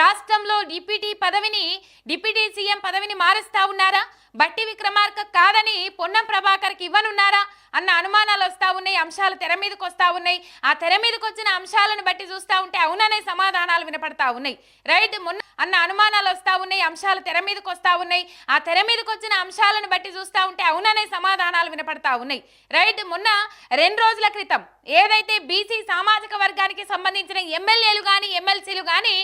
రాష్ట్రంలో డిప్యూటీ పదవిని deputy CM పదవిని మారుస్తా ఉన్నారా? బట్టి విక్రమార్క కాదని పొన్నం ప్రభాకర్కి ఇవ్వనున్నారా? అన్న అనుమానాలు వస్తూ ఉన్నాయి అంశాలు తెర మీదకి వస్తూ ఉన్నాయి. ఆ తెర మీదకి వచ్చిన అంశాలను బట్టి చూస్తా ఉంటే అవుననే సమాధానాలు వినపడతా ఉన్నాయి. రైట్ మొన్న అన్న అనుమానాలు వస్తూ ఉన్నాయి అంశాలు తెర మీదకి వస్తూ ఉన్నాయి. ఆ తెర మీదకి వచ్చిన అంశాలను బట్టి చూస్తా ఉంటే అవుననే సమాధానాలు వినపడతా ఉన్నాయి. రైట్ మొన్న రెండు రోజుల క్రితం ఏదైతే బీసీ సామాజిక వర్గానికి సంబంధించిన ఎమ్మెల్యేలు కానీ ఎమ్మెల్సీలు కానీ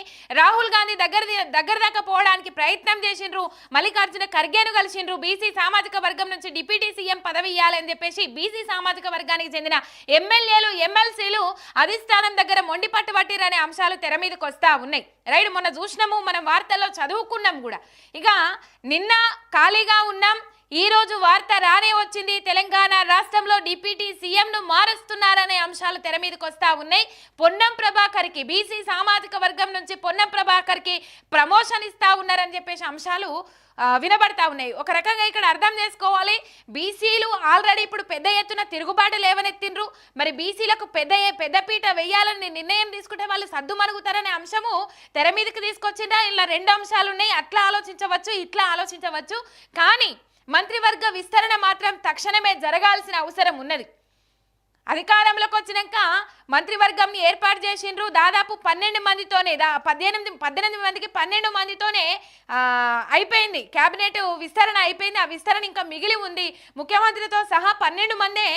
రాహుల్ గాంధీ దగ్గర దగ్గర దాకా పోవడానికి ప్రయత్నం చేసిండ్రు. మల్లికార్జున ఖర్గేను కలిసిండ్రు. బీసీ సామాజిక వర్గం నుంచి డిప్యూటీ సీఎం పదవి ఇవ్వాలని చెప్పేసి బీసీ సామాజిక వర్గానికి చెందిన ఎమ్మెల్యేలు ఎమ్మెల్సీలు అధిష్టానం దగ్గర మొండి పట్టు పట్టిరనే అంశాలు తెర మీదకి వస్తా ఉన్నాయి. రైట్ మొన్న చూసినాము మనం వార్తల్లో చదువుకున్నాం కూడా. ఇక నిన్న ఖాళీగా ఉన్నాం ఈ రోజు వార్త రానే వచ్చింది. తెలంగాణ రాష్ట్రంలో డిప్యూటీ సీఎంను మారుస్తున్నారనే అంశాలు తెర మీదకి వస్తా ఉన్నాయి. పొన్నం ప్రభాకర్కి బీసీ సామాజిక వర్గం నుంచి పొన్నం ప్రభాకర్కి ప్రమోషన్ ఇస్తా ఉన్నారని చెప్పేసి అంశాలు వినబడతా ఉన్నాయి. ఒక రకంగా ఇక్కడ అర్థం చేసుకోవాలి. బీసీలు ఆల్రెడీ ఇప్పుడు పెద్ద ఎత్తున తిరుగుబాటు లేవనెత్తిండ్రు. మరి బీసీలకు పెద్ద పెద్దపీట వేయాలని నిర్ణయం తీసుకుంటే వాళ్ళు సద్దు మరుగుతారనే అంశము తెర మీదకి తీసుకొచ్చిందా? ఇలా రెండు అంశాలు ఉన్నాయి. అట్లా ఆలోచించవచ్చు ఇట్లా ఆలోచించవచ్చు. కానీ మంత్రివర్గ విస్తరణ మాత్రం తక్షణమే జరగాల్సిన అవసరం ఉన్నది. అధికారంలోకి వచ్చినాక మంత్రివర్గంని ఏర్పాటు చేసిండ్రు దాదాపు పన్నెండు మందితోనే దా పద్దెనిమిది పద్దెనిమిది మందికి పన్నెండు మందితోనే అయిపోయింది. క్యాబినెట్ విస్తరణ అయిపోయింది. ఆ విస్తరణ ఇంకా మిగిలి ఉంది. ముఖ్యమంత్రితో సహా పన్నెండు మందే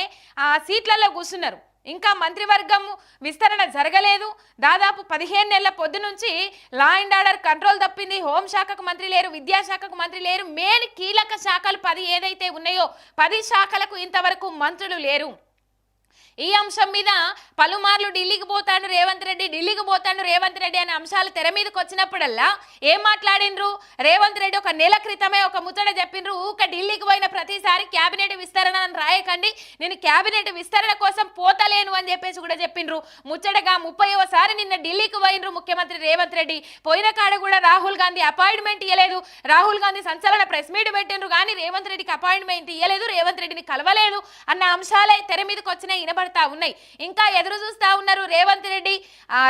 ఆ సీట్లలో కూర్చున్నారు. ఇంకా మంత్రివర్గం విస్తరణ జరగలేదు. దాదాపు పదిహేను నెలల పొద్దు నుంచి లా అండ్ ఆర్డర్ కంట్రోల్ తప్పింది. హోంశాఖకు మంత్రి లేరు విద్యాశాఖకు మంత్రి లేరు. మెయిన్ కీలక శాఖలు పది ఏదైతే ఉన్నాయో పది శాఖలకు ఇంతవరకు మంత్రులు లేరు. ఈ అంశం మీద పలుమార్లు ఢిల్లీకి పోతాడు రేవంత్ రెడ్డి ఢిల్లీకి పోతాడు రేవంత్ రెడ్డి అనే అంశాలు తెర మీదకి వచ్చినప్పుడల్లా ఏం మాట్లాడిండ్రు? రేవంత్ రెడ్డి ఒక నెల క్రితమే ఒక ముచ్చట చెప్పిండ్రు. ఊక ఢిల్లీకి పోయిన ప్రతిసారి క్యాబినెట్ విస్తరణ అని రాయకండి. నేను క్యాబినెట్ విస్తరణ కోసం పోతలేను అని చెప్పేసి కూడా చెప్పిండ్రు. ముచ్చటగా ముప్పైవసారి నిన్న ఢిల్లీకి పోయినరు ముఖ్యమంత్రి రేవంత్ రెడ్డి. పోయిన కాడ కూడా రాహుల్ గాంధీ అపాయింట్మెంట్ ఇవ్వలేదు రాహుల్ గాంధీ సంచలన ప్రెస్ మీట్ పెట్టిండ్రు కానీ రేవంత్ రెడ్డికి అపాయింట్మెంట్ ఇవ్వలేదు రేవంత్ రెడ్డిని కలవలేదు. అన్న అంశాలే తెర మీదకి వచ్చినాయి. వినబడతా ఉన్నాయి. ఇంకా ఎదురు చూస్తా ఉన్నారు రేవంత్ రెడ్డి.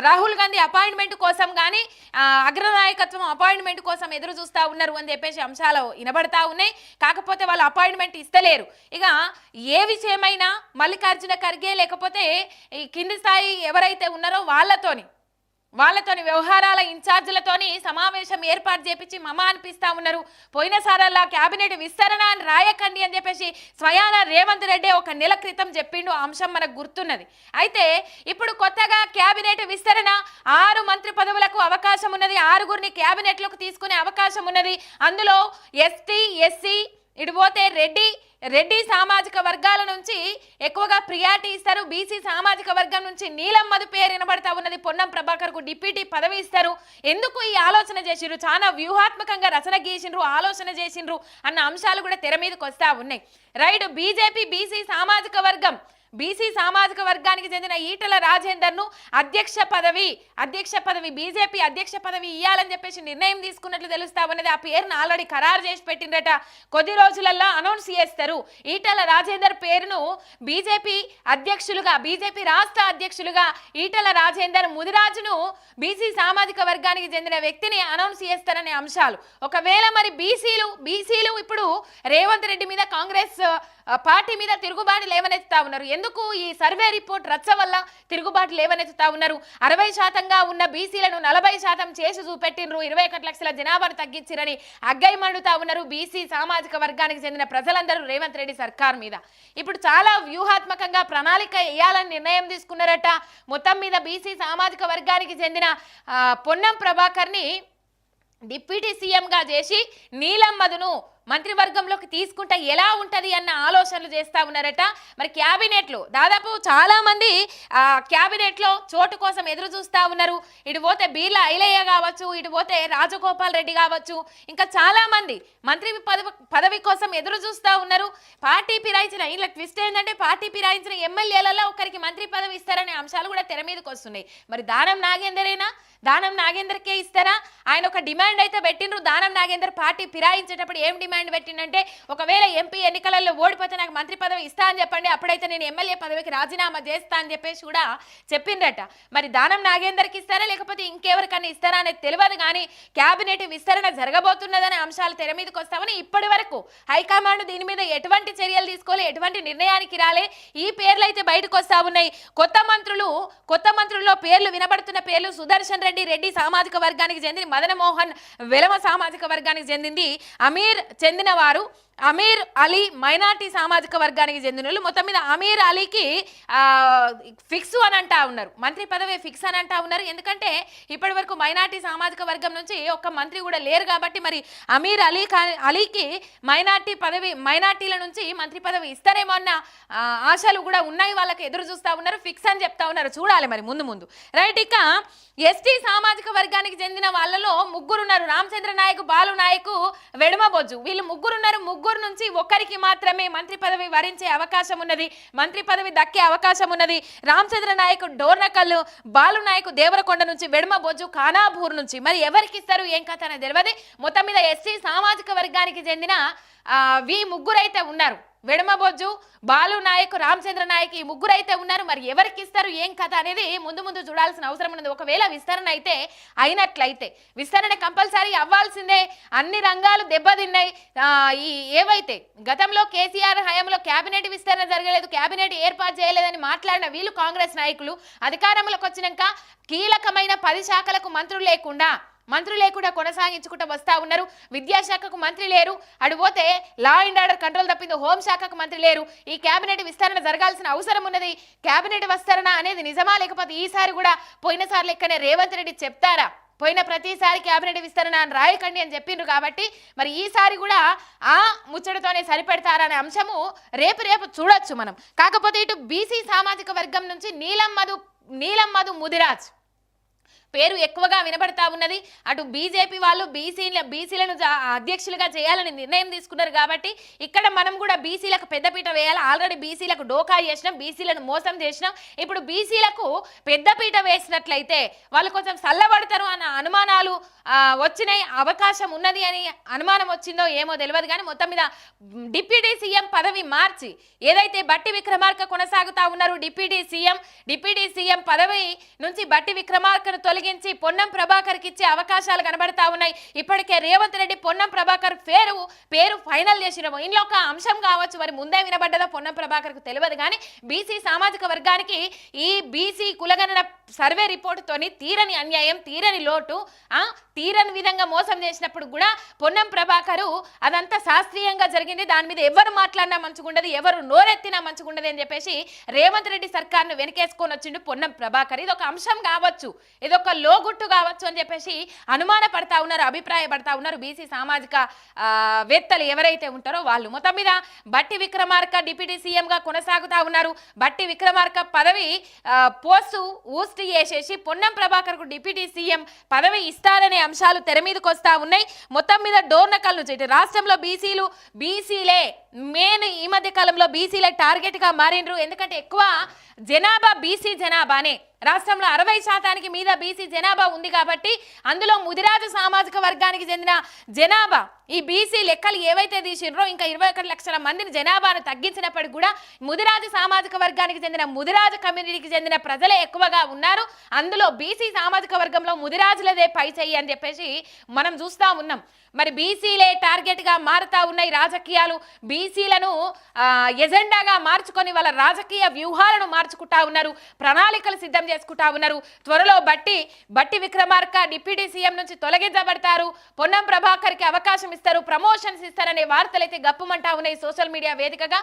రాహుల్ గాంధీ అపాయింట్మెంట్ కోసం కానీ అగ్రనాయకత్వం అపాయింట్మెంట్ కోసం ఎదురు చూస్తా ఉన్నారు అని చెప్పేసి అంశాలు వినబడతా ఉన్నాయి. కాకపోతే వాళ్ళు అపాయింట్మెంట్ ఇస్తలేరు. ఇక ఏ విషయమైనా మల్లికార్జున ఖర్గే లేకపోతే ఈ కింది స్థాయి ఎవరైతే ఉన్నారో వాళ్ళతోని వాళ్ళతోని వ్యవహారాల ఇన్ఛార్జీలతోని సమావేశం ఏర్పాటు చేపించి మమ అనిపిస్తా ఉన్నారు. పోయినసారల్లా కేబినెట్ విస్తరణ అని రాయకండి అని చెప్పేసి స్వయాన రేవంత్ రెడ్డి ఒక నెల క్రితం చెప్పిండు అంశం మనకు గుర్తున్నది. అయితే ఇప్పుడు కొత్తగా కేబినెట్ విస్తరణ ఆరు మంత్రి పదవులకు అవకాశం ఉన్నది ఆరుగురిని కేబినెట్లోకి తీసుకునే అవకాశం ఉన్నది. అందులో ఎస్టీ ఎస్సీ ఇటు పోతే రెడ్డి రెడ్డి సామాజిక వర్గాల నుంచి ఎక్కువగా ప్రియారిటీ ఇస్తారు. బీసీ సామాజిక వర్గం నుంచి నీలం మధు పేరు వినబడతా ఉన్నది. పొన్నం ప్రభాకర్కు డిప్యూటీ పదవి ఇస్తారు. ఎందుకు ఈ ఆలోచన చేసిండ్రు చాలా వ్యూహాత్మకంగా రచన గీసిండ్రు ఆలోచన చేసిండ్రు అన్న అంశాలు కూడా తెర మీదకి వస్తా ఉన్నాయి. రైట్ బీజేపీ బీసీ సామాజిక వర్గం బీసీ సామాజిక వర్గానికి చెందిన ఈటల రాజేందర్ను అధ్యక్ష పదవి అధ్యక్ష పదవి బీజేపీ అధ్యక్ష పదవి ఇవ్వాలని చెప్పేసి నిర్ణయం తీసుకున్నట్లు తెలుస్తా ఉన్నది. ఆ పేరును ఆల్రెడీ ఖరారు చేసి పెట్టిందట కొద్ది రోజులల్లో అనౌన్స్ చేస్తారు. ఈటల రాజేందర్ పేరును బీజేపీ అధ్యక్షులుగా బీజేపీ రాష్ట్ర అధ్యక్షులుగా ఈటల రాజేందర్ ముదిరాజును బీసీ సామాజిక వర్గానికి చెందిన వ్యక్తిని అనౌన్స్ చేస్తారనే అంశాలు. ఒకవేళ మరి బీసీలు బీసీలు ఇప్పుడు రేవంత్ రెడ్డి మీద కాంగ్రెస్ పార్టీ మీద తిరుగుబాటు లేవనెత్తా ఉన్నారు. ఎందుకు ఈ సర్వే రిపోర్ట్ రచ్చ వల్ల తిరుగుబాటు లేవనెత్తుతా ఉన్నారు? అరవై శాతంగా ఉన్న బీసీలను నలభై శాతం చేసి చూపెట్టినరు ఇరవై ఒకటి లక్షల జనాభాను తగ్గించిరని అగ్గై మండుతా ఉన్నారు బీసీ సామాజిక వర్గానికి చెందిన ప్రజలందరూ రేవంత్ రెడ్డి సర్కార్ మీద. ఇప్పుడు చాలా వ్యూహాత్మకంగా ప్రణాళిక వేయాలని నిర్ణయం తీసుకున్నారట. మొత్తం మీద బీసీ సామాజిక వర్గానికి చెందిన పొన్నం ప్రభాకర్ని డిప్యూటీ సీఎంగా చేసి నీలం మధును మంత్రివర్గంలోకి తీసుకుంటే ఎలా ఉంటది అన్న ఆలోచనలు చేస్తా ఉన్నారట. మరి క్యాబినెట్లు దాదాపు చాలా మంది క్యాబినెట్లో చోటు కోసం ఎదురు చూస్తా ఉన్నారు. ఇటు పోతే బీర్ల ఐలయ్య కావచ్చు ఇటు పోతే రాజగోపాల్ రెడ్డి కావచ్చు. ఇంకా చాలా మంది మంత్రి పదవి పదవి కోసం ఎదురు చూస్తా ఉన్నారు. పార్టీ పిరాయించిన ఇలా ట్విస్ట్ ఏంటంటే పార్టీ పిరాయించిన ఎమ్మెల్యేలలో ఒకరికి మంత్రి పదవి ఇస్తారనే అంశాలు కూడా తెర మీదకి వస్తున్నాయి. మరి దానం నాగేందరేనా? దానం నాగేందర్కే ఇస్తారా? ఆయన ఒక డిమాండ్ అయితే పెట్టిండ్రు. దానం నాగేందర్ పార్టీ ఫిరాయించేటప్పుడు ఏం డిమాండ్ డిమాండ్ పెట్టిందంటే ఒకవేళ ఎంపీ ఎన్నికలలో ఓడిపోతే నాకు మంత్రి పదవి ఇస్తా అని చెప్పండి అప్పుడైతే నేను ఎమ్మెల్యే పదవికి రాజీనామా చేస్తా అని చెప్పేసి కూడా చెప్పిందట. మరి దానం నాగేందర్కి ఇస్తారా లేకపోతే ఇంకెవరికన్నా ఇస్తారా అనేది తెలియదు కానీ క్యాబినెట్ విస్తరణ జరగబోతున్నదనే అంశాలు తెర మీదకి వస్తామని ఇప్పటి వరకు హైకమాండ్ దీని మీద ఎటువంటి చర్యలు తీసుకోలే ఎటువంటి నిర్ణయానికి రాలే ఈ పేర్లు అయితే బయటకు వస్తా ఉన్నాయి. కొత్త మంత్రులు కొత్త మంత్రుల్లో పేర్లు వినబడుతున్న పేర్లు సుదర్శన్ రెడ్డి రెడ్డి సామాజిక వర్గానికి చెందిన మదన మోహన్ వెలమ సామాజిక వర్గానికి చెందింది అమీర్ చెందిన వారు అమీర్ అలీ మైనార్టీ సామాజిక వర్గానికి చెందిన వాళ్ళు. మొత్తం మీద అమీర్ అలీకి ఫిక్స్ అని అంటా ఉన్నారు. మంత్రి పదవి ఫిక్స్ అని అంటా ఉన్నారు. ఎందుకంటే ఇప్పటి వరకు మైనార్టీ సామాజిక వర్గం నుంచి ఒక్క మంత్రి కూడా లేరు కాబట్టి మరి అమీర్ అలీ అలీకి మైనార్టీ పదవి మైనార్టీల నుంచి మంత్రి పదవి ఇస్తారేమో అన్న ఆశలు కూడా ఉన్నాయి. వాళ్ళకి ఎదురు చూస్తా ఉన్నారు ఫిక్స్ అని చెప్తా ఉన్నారు. చూడాలి మరి ముందు ముందు. రైట్ ఇక ఎస్టీ సామాజిక వర్గానికి చెందిన వాళ్ళలో ముగ్గురున్నారు. రామచంద్ర నాయక్ బాలు నాయక్ వెడమ బొజ్జు వీళ్ళు ముగ్గురు ముగ్గురు నుంచి ఒక్కరికి మాత్రమే మంత్రి పదవి వరించే అవకాశం ఉన్నది. మంత్రి పదవి దక్కే అవకాశం ఉన్నది. రామచంద్ర నాయక్ డోర్నకల్లు బాలు నాయక్ దేవరకొండ నుంచి వెడమ బొజ్జు ఖానాపూర్ నుంచి. మరి ఎవరికి ఇస్తారు? ఏం కథ అనేది తెలియదు మొత్తం మీద ఎస్సీ సామాజిక వర్గానికి చెందిన వి వీ ముగ్గురైతే ఉన్నారు. వెడమబొజ్జు బాలు నాయక్ రామచంద్ర నాయక్ ఈ ముగ్గురు అయితే ఉన్నారు. మరి ఎవరికి ఇస్తారు? ఏం కథ అనేది ముందు ముందు చూడాల్సిన అవసరం ఉన్నది. ఒకవేళ విస్తరణ అయితే అయినట్లయితే విస్తరణ కంపల్సరీ అవ్వాల్సిందే. అన్ని రంగాలు దెబ్బతిన్నాయి. ఈ ఏవైతే గతంలో కేసీఆర్ హయాంలో కేబినెట్ విస్తరణ జరగలేదు కేబినెట్ ఏర్పాటు చేయలేదని మాట్లాడిన వీళ్ళు కాంగ్రెస్ నాయకులు అధికారంలోకి వచ్చినాక కీలకమైన పది శాఖలకు మంత్రులు లేకుండా మంత్రులు లేకుండా కొనసాగించుకుంటూ వస్తా ఉన్నారు. విద్యాశాఖకు మంత్రి లేరు. అటు పోతే లా అండ్ ఆర్డర్ కంట్రోల్ తప్పింది హోంశాఖకు మంత్రి లేరు. ఈ కేబినెట్ విస్తరణ జరగాల్సిన అవసరం ఉన్నది. కేబినెట్ విస్తరణ అనేది నిజమా లేకపోతే ఈసారి కూడా పోయినసారి లెక్కనే రేవంత్ రెడ్డి చెప్తారా? పోయిన ప్రతిసారి కేబినెట్ విస్తరణ అని రాయకండి అని చెప్పిండ్రు కాబట్టి మరి ఈసారి కూడా ఆ ముచ్చటతోనే సరిపెడతారనే అంశము రేపు రేపు చూడొచ్చు మనం. కాకపోతే ఇటు బీసీ సామాజిక వర్గం నుంచి నీలం మధు నీలం మధు ముదిరాజ్ పేరు ఎక్కువగా వినబడతా ఉన్నది. అటు బీజేపీ వాళ్ళు బీసీల బీసీలను అధ్యక్షులుగా చేయాలని నిర్ణయం తీసుకున్నారు కాబట్టి ఇక్కడ మనం కూడా బీసీలకు పెద్దపీట వేయాలి? ఆల్రెడీ బీసీలకు డోకా చేసినాం బీసీలను మోసం చేసినాం. ఇప్పుడు బీసీలకు పెద్దపీట వేసినట్లయితే వాళ్ళు కొంచెం చల్లబడతారు అన్న అనుమానాలు వచ్చినాయి. అవకాశం ఉన్నది అని అనుమానం వచ్చిందో ఏమో తెలియదు కానీ మొత్తం మీద డిప్యూటీ సీఎం పదవి మార్చి ఏదైతే బట్టి విక్రమార్క కొనసాగుతా ఉన్నారు డిప్యూటీ సీఎం డిప్యూటీ సీఎం పదవి నుంచి బట్టి విక్రమార్కను తొలగించి పొన్నం ప్రభాకర్కి ఇచ్చే అవకాశాలు కనబడతా ఉన్నాయి. ఇప్పటికే రేవంత్ రెడ్డి పొన్నం ప్రభాకర్ పేరు పేరు ఫైనల్ చేసినాము ఇందులో ఒక అంశం కావచ్చు. మరి ముందే వినబడ్డదా? పొన్నం ప్రభాకర్కు తెలియదు కానీ బీసీ సామాజిక వర్గానికి ఈ బీసీ కులగణన సర్వే రిపోర్టుతోని తీరని అన్యాయం తీరని లోటు తీరని విధంగా మోసం చేసినప్పుడు కూడా పొన్నం ప్రభాకరు అదంతా శాస్త్రీయంగా జరిగింది. దాని మీద ఎవరు మాట్లాడినా మంచిగుండదు ఎవరు నోరెత్తినా మంచుకుండదు అని చెప్పేసి రేవంత్ రెడ్డి సర్కార్ను వెనకేసుకొని వచ్చిండు పొన్నం ప్రభాకర్. ఇది ఒక అంశం కావచ్చు. ఇదొక ఒక లోగుట్టు కావచ్చు అని చెప్పేసి అనుమాన పడతా ఉన్నారు అభిప్రాయపడతా ఉన్నారు బీసీ సామాజిక వేత్తలు ఎవరైతే ఉంటారో వాళ్ళు. మొత్తం మీద బట్టి విక్రమార్క డిప్యూటీ సీఎంగా కొనసాగుతా ఉన్నారు. బట్టి విక్రమార్క పదవి పోస్టు ఊస్టి చేసేసి పొన్నం ప్రభాకర్కు డిప్యూటీ సీఎం పదవి ఇస్తారనే అంశాలు తెర మీదకి వస్తా ఉన్నాయి. మొత్తం మీద డోర్నకల్ నుంచి రాష్ట్రంలో బీసీలు బీసీలే మెయిన్ ఈ మధ్య కాలంలో బీసీలే టార్గెట్గా మారిండ్రు. ఎందుకంటే ఎక్కువ జనాభా బీసీ జనాభానే. రాష్ట్రంలో అరవై శాతానికి మీద బీసీ జనాభా ఉంది కాబట్టి అందులో ముదిరాజు సామాజిక వర్గానికి చెందిన జనాభా ఈ బీసీ లెక్కలు ఏవైతే తీసిండ్రో ఇంకా ఇరవై ఒకటి లక్షల మందిని జనాభాను తగ్గించినప్పటికీ కూడా ముదిరాజు సామాజిక వర్గానికి చెందిన ముదిరాజు కమ్యూనిటీకి చెందిన ప్రజలే ఎక్కువగా ఉన్నారు. అందులో బీసీ సామాజిక వర్గంలో ముదిరాజులదే పై చెయ్యి అని చెప్పేసి మనం చూస్తా ఉన్నాం. మరి బీసీలే టార్గెట్గా మారుతా ఉన్నాయి రాజకీయాలు బీసీలను ఎజెండాగా మార్చుకొని వాళ్ళ రాజకీయ వ్యూహాలను మార్చుకుంటా ఉన్నారు. ప్రణాళికలు సిద్ధం చేసుకుంటా ఉన్నారు. త్వరలో బట్టి బట్టి విక్రమార్క డిప్యూటీ సీఎం నుంచి తొలగించబడతారు. పొన్నం ప్రభాకర్కి అవకాశం ఇస్తారు ప్రమోషన్స్ ఇస్తారనే వార్తలు అయితే గప్పమంటా ఉన్నాయి సోషల్ మీడియా వేదికగా.